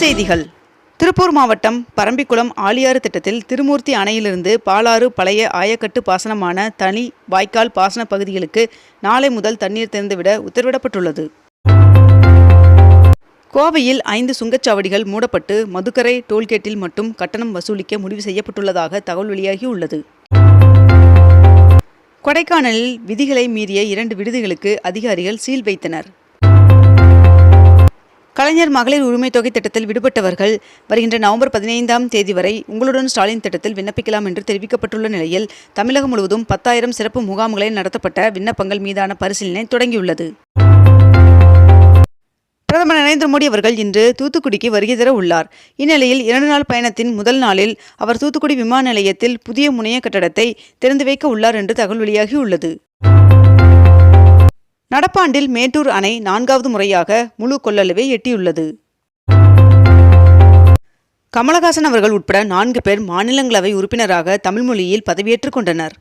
செய்திகள். திருப்பூர் மாவட்டம் பரம்பிக்குளம் ஆழியாறு திட்டத்தில் திருமூர்த்தி அணையிலிருந்து பாலாறு பழைய ஆயக்கட்டு பாசனமான தனி வாய்க்கால் பாசன பகுதிகளுக்கு நாளை முதல் தண்ணீர் திறந்துவிட உத்தரவிடப்பட்டுள்ளது. கோவையில் ஐந்து சுங்கச்சாவடிகள் மூடப்பட்டு மதுக்கரை டோல்கேட்டில் மட்டும் கட்டணம் வசூலிக்க முடிவு செய்யப்பட்டுள்ளதாக தகவல் வெளியாகியுள்ளது. கொடைக்கானலில் விதிகளை மீறிய இரண்டு விடுதிகளுக்கு அதிகாரிகள் சீல் வைத்தனர். கலைஞர் மகளிர் உரிமை தொகை திட்டத்தில் விடுபட்டவர்கள் வருகின்ற நவம்பர் பதினைந்தாம் தேதி வரை உங்களுடன் ஸ்டாலின் திட்டத்தில் விண்ணப்பிக்கலாம் என்று தெரிவிக்கப்பட்டுள்ள நிலையில் தமிழகம் முழுவதும் பத்தாயிரம் சிறப்பு முகாம்களில் நடத்தப்பட்ட விண்ணப்பங்கள் மீதான பரிசீலனை தொடங்கியுள்ளது. பிரதமர் நரேந்திர மோடி அவர்கள் இன்று தூத்துக்குடிக்கு வருகை தர உள்ளார். இந்நிலையில் இரண்டு நாள் பயணத்தின் முதல் நாளில் அவர் தூத்துக்குடி விமான நிலையத்தில் புதிய முனைய கட்டடத்தை திறந்து வைக்க உள்ளார் என்று தகவல் வெளியாகியுள்ளது. நடப்பாண்டில் மேட்டூர் அணை நான்காவது முறையாக முழு கொள்ளளவை எட்டியுள்ளது. கமலஹாசன் அவர்கள் உட்பட நான்கு பேர் மாநிலங்களவை உறுப்பினராக தமிழ் மொழியில் பதவியேற்றுக் கொண்டனர்.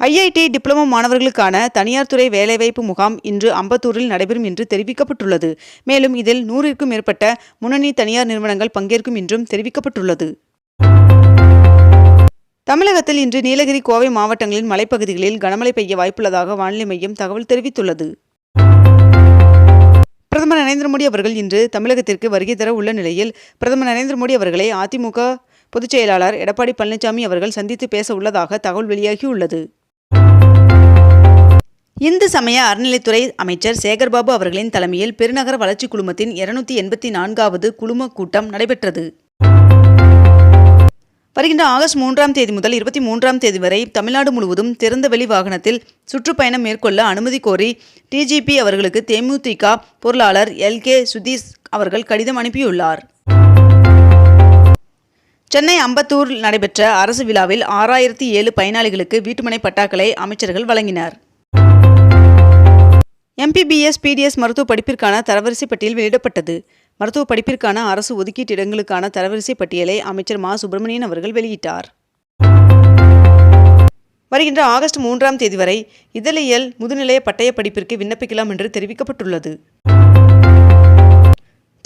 ஐஐடி டிப்ளமோ மாணவர்களுக்கான தனியார் துறை வேலைவாய்ப்பு முகாம் இன்று அம்பத்தூரில் நடைபெறும் என்று தெரிவிக்கப்பட்டுள்ளது. மேலும் இதில் நூறிற்கும் மேற்பட்ட முன்னணி தனியார் நிறுவனங்கள் பங்கேற்கும் என்றும் தெரிவிக்கப்பட்டுள்ளது. தமிழகத்தில் இன்று நீலகிரி கோவை மாவட்டங்களின் மலைப்பகுதிகளில் கனமழை பெய்ய வாய்ப்புள்ளதாக வானிலை மையம் தகவல் தெரிவித்துள்ளது. பிரதமர் நரேந்திர மோடி அவர்கள் இன்று தமிழகத்திற்கு வருகை தர உள்ள நிலையில் பிரதமர் நரேந்திர மோடி அவர்களை அதிமுக பொதுச் செயலாளர் எடப்பாடி பழனிசாமி அவர்கள் சந்தித்து பேச உள்ளதாக தகவல் வெளியாகியுள்ளது. இந்து சமய அறநிலைத்துறை அமைச்சர் சேகர்பாபு அவர்களின் தலைமையில் பெருநகர வளர்ச்சி குழுமத்தின் இருநூத்தி எண்பத்தி நான்காவது குழும கூட்டம் நடைபெற்றது. வருகின்ற ஆகஸ்ட் மூன்றாம் தேதி முதல் இருபத்தி மூன்றாம் தேதி வரை தமிழ்நாடு முழுவதும் திறந்தவெளி வாகனத்தில் சுற்றுப்பயணம் மேற்கொள்ள அனுமதி கோரி டிஜிபி அவர்களுக்கு தேமுதிக பொருளாளர் எல் கே சுதீஷ் அவர்கள் கடிதம் அனுப்பியுள்ளார். சென்னை அம்பத்தூரில் நடைபெற்ற அரசு விழாவில் ஆறாயிரத்தி ஏழு பயனாளிகளுக்கு வீட்டுமனை பட்டாக்களை அமைச்சர்கள் வழங்கினர். எம்பிபிஎஸ் பிடிஎஸ் மருத்துவ படிப்பிற்கான தரவரிசை பட்டியல் வெளியிடப்பட்டது. மருத்துவ படிப்பிற்கான அரசு ஒதுக்கீட்டு இடங்களுக்கான தரவரிசை பட்டியலை அமைச்சர் மா. சுப்பிரமணியன் அவர்கள் வெளியிட்டார். வருகின்ற ஆகஸ்ட் மூன்றாம் தேதி வரை இதழியல் முதுநிலைய பட்டய படிப்பிற்கு விண்ணப்பிக்கலாம் என்று தெரிவிக்கப்பட்டுள்ளது.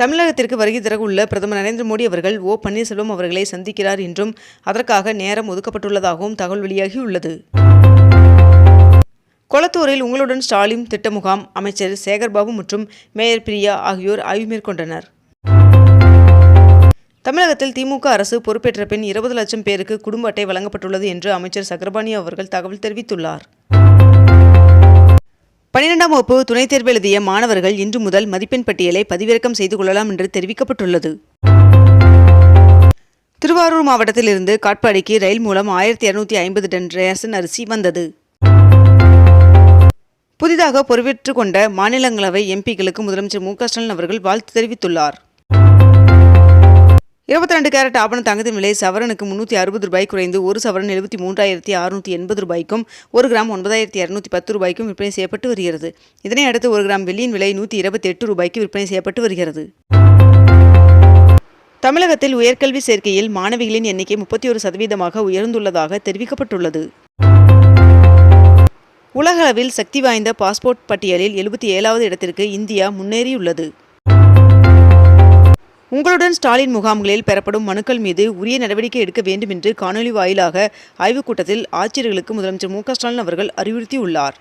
தமிழகத்திற்கு வருகை தரவுள்ள உள்ள பிரதமர் நரேந்திர மோடி அவர்கள் ஓ. பன்னீர்செல்வம் அவர்களை சந்திக்கிறார் என்றும் அதற்காக நேரம் ஒதுக்கப்பட்டுள்ளதாகவும் தகவல் வெளியாகியுள்ளது. கொளத்தூரில் உங்களுடன் ஸ்டாலின் திட்ட முகாம் அமைச்சர் சேகர்பாபு மற்றும் மேயர் பிரியா ஆகியோர் ஆய்வு மேற்கொண்டனர். தமிழகத்தில் திமுக அரசு பொறுப்பேற்ற பின் இருபது லட்சம் பேருக்கு குடும்ப அட்டை வழங்கப்பட்டுள்ளது என்று அமைச்சர் சக்கரபாணி அவர்கள் தகவல் தெரிவித்துள்ளார். பன்னிரெண்டாம் வகுப்பு துணைத் தேர்வு எழுதிய மாணவர்கள் இன்று முதல் மதிப்பெண் பட்டியலை பதிவிறக்கம் செய்து கொள்ளலாம் என்று தெரிவிக்கப்பட்டுள்ளது. திருவாரூர் மாவட்டத்திலிருந்து காட்பாடிக்கு ரயில் மூலம் ஆயிரத்தி இருநூத்தி ஐம்பது டன் ரேஷன் அரிசி வந்தது. புதிதாக பொறுப்பேற்றுக் கொண்ட மாநிலங்களவை எம்பிக்களுக்கு முதலமைச்சர் மு க ஸ்டாலின் அவர்கள் வாழ்த்து தெரிவித்துள்ளார். இருபத்தி ரெண்டு கேரட் ஆபண தங்கத்தின் விலை சவரனுக்கு முன்னூற்றி அறுபது ரூபாய் குறைந்து ஒரு சவரன் எழுபத்தி மூன்றாயிரத்தி அறுநூற்றி எண்பது ரூபாய்க்கும் ஒரு கிராம் ஒன்பதாயிரத்தி இரநூத்தி பத்து ரூபாய்க்கும் விற்பனை செய்யப்பட்டு வருகிறது. இதனை அடுத்து ஒரு கிராம் வெள்ளியின் விலை நூற்றி இருபத்தி எட்டு ரூபாய்க்கு விற்பனை செய்யப்பட்டு வருகிறது. தமிழகத்தில் உயர்கல்வி சேர்க்கையில் மாணவிகளின் எண்ணிக்கை முப்பத்தி ஒரு சதவீதமாக உயர்ந்துள்ளதாக தெரிவிக்கப்பட்டுள்ளது. உலகளவில் சக்தி வாய்ந்த பாஸ்போர்ட் பட்டியலில் எழுபத்தி ஏழாவது இடத்திற்கு இந்தியா முன்னேறியுள்ளது. உங்களுடன் ஸ்டாலின் முகாம்களில் பெறப்படும் மனுக்கள் மீது உரிய நடவடிக்கை எடுக்க வேண்டும் என்று காணொலி வாயிலாக ஆய்வுக் கூட்டத்தில் ஆட்சியர்களுக்கு முதலமைச்சர் மு ஸ்டாலின் அவர்கள் அறிவுறுத்தியுள்ளார்.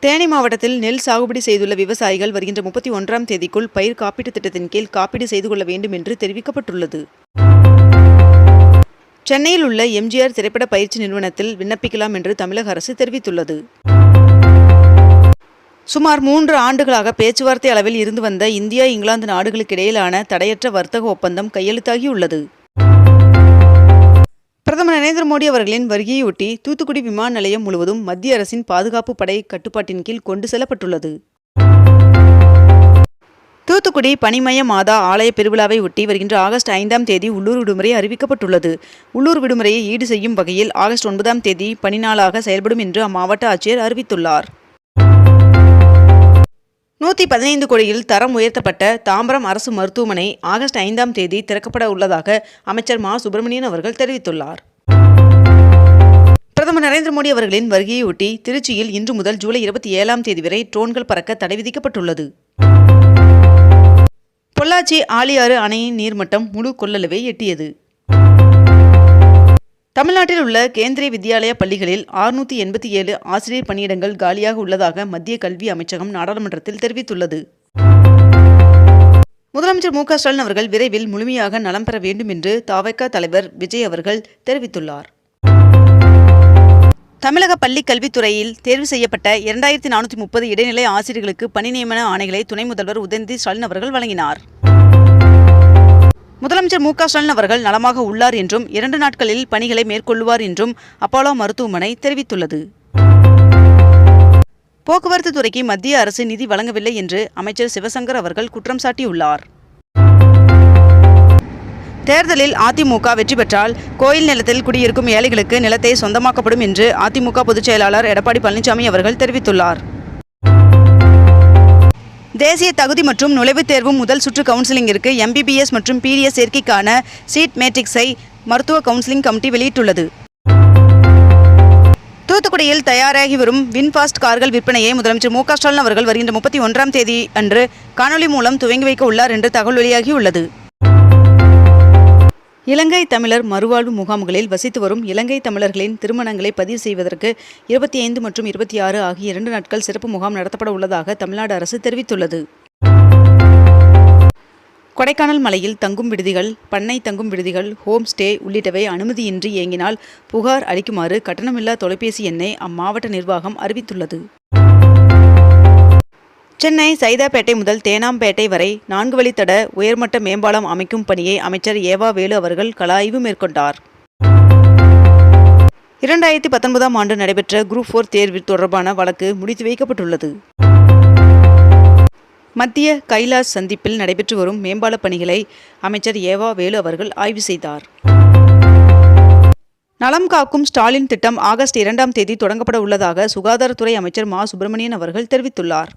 தேனி மாவட்டத்தில் நெல் சாகுபடி செய்துள்ள விவசாயிகள் வருகின்ற முப்பத்தி ஒன்றாம் தேதிக்குள் பயிர் காப்பீட்டுத் திட்டத்தின் கீழ் காப்பீடு செய்து கொள்ள வேண்டும் என்று தெரிவிக்கப்பட்டுள்ளது. சென்னையில் உள்ள எம்ஜிஆர் திரைப்பட பயிற்சி நிறுவனத்தில் விண்ணப்பிக்கலாம் என்று தமிழக அரசு தெரிவித்துள்ளது. சுமார் மூன்று ஆண்டுகளாக பேச்சுவார்த்தை அளவில் இருந்து வந்த இந்தியா இங்கிலாந்து நாடுகளுக்கு இடையிலான தடையற்ற வர்த்தக ஒப்பந்தம் கையெழுத்தாகியுள்ளது. பிரதமர் நரேந்திர மோடி அவர்களின் வருகையொட்டி தூத்துக்குடி விமான நிலையம் முழுவதும் மத்திய அரசின் பாதுகாப்பு படை கட்டுப்பாட்டின் கீழ் கொண்டு செல்லப்பட்டுள்ளது. தூத்துக்குடி பனிமய மாதா ஆலய பெருவிழாவை ஒட்டி வருகின்ற ஆகஸ்ட் ஐந்தாம் தேதி உள்ளூர் விடுமுறை அறிவிக்கப்பட்டுள்ளது. உள்ளூர் விடுமுறையை ஈடு செய்யும் வகையில் ஆகஸ்ட் ஒன்பதாம் தேதி பனிநாளாக செயல்படும் என்று அம்மாவட்ட ஆட்சியர் அறிவித்துள்ளார். நூற்றி பதினைந்து கோடியில் தரம் உயர்த்தப்பட்ட தாம்பரம் அரசு மருத்துவமனை ஆகஸ்ட் ஐந்தாம் தேதி திறக்கப்பட உள்ளதாக அமைச்சர் மா. சுப்பிரமணியன் அவர்கள் தெரிவித்துள்ளார். பிரதமர் நரேந்திர மோடி அவர்களின் வருகையொட்டி திருச்சியில் இன்று முதல் ஜூலை இருபத்தி ஏழாம் தேதி வரை ட்ரோன்கள் பறக்க தடை விதிக்கப்பட்டுள்ளது. பொள்ளாச்சி ஆழியாறு அணையின் நீர்மட்டம் முழு கொள்ளளவை எட்டியது. தமிழ்நாட்டில் உள்ள கேந்திரிய வித்யாலய பள்ளிகளில் ஆறுநூற்றி எண்பத்தி ஏழு ஆசிரியர் பணியிடங்கள் காலியாக உள்ளதாக மத்திய கல்வி அமைச்சகம் நாடாளுமன்றத்தில் தெரிவித்துள்ளது. முதலமைச்சர் மு க ஸ்டாலின் அவர்கள் விரைவில் முழுமையாக நலம் பெற வேண்டும் என்று தாவக தலைவர் விஜய் அவர்கள் தெரிவித்துள்ளார். தமிழக பள்ளி கல்வித்துறையில் தேர்வு செய்யப்பட்ட இரண்டாயிரத்தி நானூற்றி முப்பது இடைநிலை ஆசிரியர்களுக்கு பணி நியமன ஆணைகளை துணை முதல்வர் உதயநிதி ஸ்டாலின் அவர்கள் வழங்கினார். முதலமைச்சர் மு க ஸ்டாலின் அவர்கள் நலமாக உள்ளார் என்றும் இரண்டு நாட்களில் பணிகளை மேற்கொள்ளுவார் என்றும் அப்போலோ மருத்துவமனை தெரிவித்துள்ளது. போக்குவரத்து துறைக்கு மத்திய அரசு நிதி வழங்கவில்லை என்று அமைச்சர் சிவசங்கர் அவர்கள் குற்றம் சாட்டியுள்ளார். தேர்தலில் அதிமுக வெற்றி பெற்றால் கோயில் நிலத்தில் குடியிருக்கும் ஏழைகளுக்கு நிலத்தை சொந்தமாக்கப்படும் என்று அதிமுக பொதுச் செயலாளர் எடப்பாடி பழனிசாமி அவர்கள் தெரிவித்துள்ளார். தேசிய தகுதி மற்றும் நுழைவுத் தேர்வு முதல் சுற்று கவுன்சிலிங்கிற்கு எம்பிபிஎஸ் மற்றும் பிடிஎஸ் சேர்க்கைக்கான சீட் மேட்ரிக்ஸை மருத்துவ கவுன்சிலிங் கமிட்டி வெளியிட்டுள்ளது. தூத்துக்குடியில் தயாராகி வரும் வின்ஃபாஸ்ட் கார்கள் விற்பனையை முதலமைச்சர் மு க ஸ்டாலின் அவர்கள் வருகின்ற முப்பத்தி ஒன்றாம் தேதி அன்று காணொலி மூலம் துவங்கி வைக்க உள்ளார் என்று தகவல் வெளியாகியுள்ளது. இலங்கை தமிழர் மறுவாழ்வு முகாம்களில் வசித்து வரும் இலங்கை தமிழர்களின் திருமணங்களை பதிவு செய்வதற்கு இருபத்தி ஐந்து மற்றும் இருபத்தி ஆறு ஆகிய இரண்டு நாட்கள் சிறப்பு முகாம் நடத்தப்பட உள்ளதாக தமிழ்நாடு அரசு தெரிவித்துள்ளது. கொடைக்கானல் மலையில் தங்கும் விடுதிகள் பண்ணை தங்கும் விடுதிகள் ஹோம் ஸ்டே உள்ளிட்டவை அனுமதியின்றி இயங்கினால் புகார் அளிக்குமாறு கட்டணமில்லா தொலைபேசி எண்ணை அம்மாவட்ட நிர்வாகம் அறிவித்துள்ளது. சென்னை சைதாப்பேட்டை முதல் தேனாம்பேட்டை வரை நான்கு வழித்தட உயர்மட்ட மேம்பாலம் அமைக்கும் பணியை அமைச்சர் ஏவா வேலு அவர்கள் கலாய்வு மேற்கொண்டார். இரண்டாயிரத்தி பத்தொன்பதாம் ஆண்டு நடைபெற்ற குரூப் ஃபோர் தேர்வு தொடர்பான வழக்கு முடித்து வைக்கப்பட்டுள்ளது. மத்திய கைலாஷ் சந்திப்பில் நடைபெற்று வரும் மேம்பால பணிகளை அமைச்சர் ஏவா வேலு அவர்கள் ஆய்வு செய்தார். நலம் காக்கும் ஸ்டாலின் திட்டம் ஆகஸ்ட் இரண்டாம் தேதி தொடங்கப்பட உள்ளதாக சுகாதாரத்துறை அமைச்சர் மா சுப்பிரமணியன் அவர்கள் தெரிவித்துள்ளார்.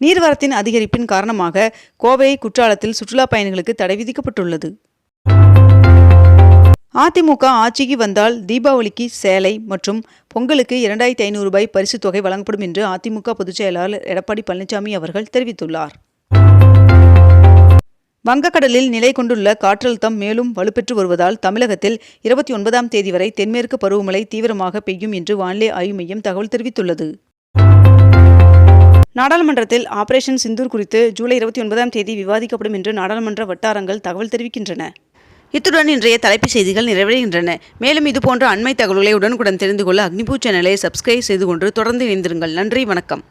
நீர்வரத்தின் அதிகரிப்பின் காரணமாக கோவை குற்றாலத்தில் சுற்றுலா பயணிகளுக்கு தடை விதிக்கப்பட்டுள்ளது. அதிமுக ஆட்சிக்கு வந்தால் தீபாவளிக்கு சேலை மற்றும் பொங்கலுக்கு இரண்டாயிரத்தி ஐநூறு ரூபாய் பரிசுத் தொகை வழங்கப்படும் என்று அதிமுக பொதுச் செயலாளர் எடப்பாடி பழனிசாமி அவர்கள் தெரிவித்துள்ளார். வங்கக்கடலில் நிலை கொண்டுள்ள காற்றழுத்தம் மேலும் வலுப்பெற்று வருவதால் தமிழகத்தில் இருபத்தி ஒன்பதாம் தேதி வரை தென்மேற்கு பருவமழை தீவிரமாக பெய்யும் என்று வானிலை ஆய்வு மையம் தகவல் தெரிவித்துள்ளது. நாடாளுமன்றத்தில் ஆபரேஷன் சிந்தூர் குறித்து ஜூலை இருபத்தி ஒன்பதாம் தேதி விவாதிக்கப்படும் என்று நாடாளுமன்ற வட்டாரங்கள் தகவல் தெரிவிக்கின்றன. இத்துடன் இன்றைய தலைப்புச் செய்திகள் நிறைவடைகின்றன. மேலும் இதுபோன்ற அண்மை தகவல்களை உடனுக்குடன் தெரிந்து கொள்ள அக்னிபூ சேனலை சப்ஸ்கிரைப் செய்து கொண்டு தொடர்ந்து இணைந்திருங்கள். நன்றி வணக்கம்.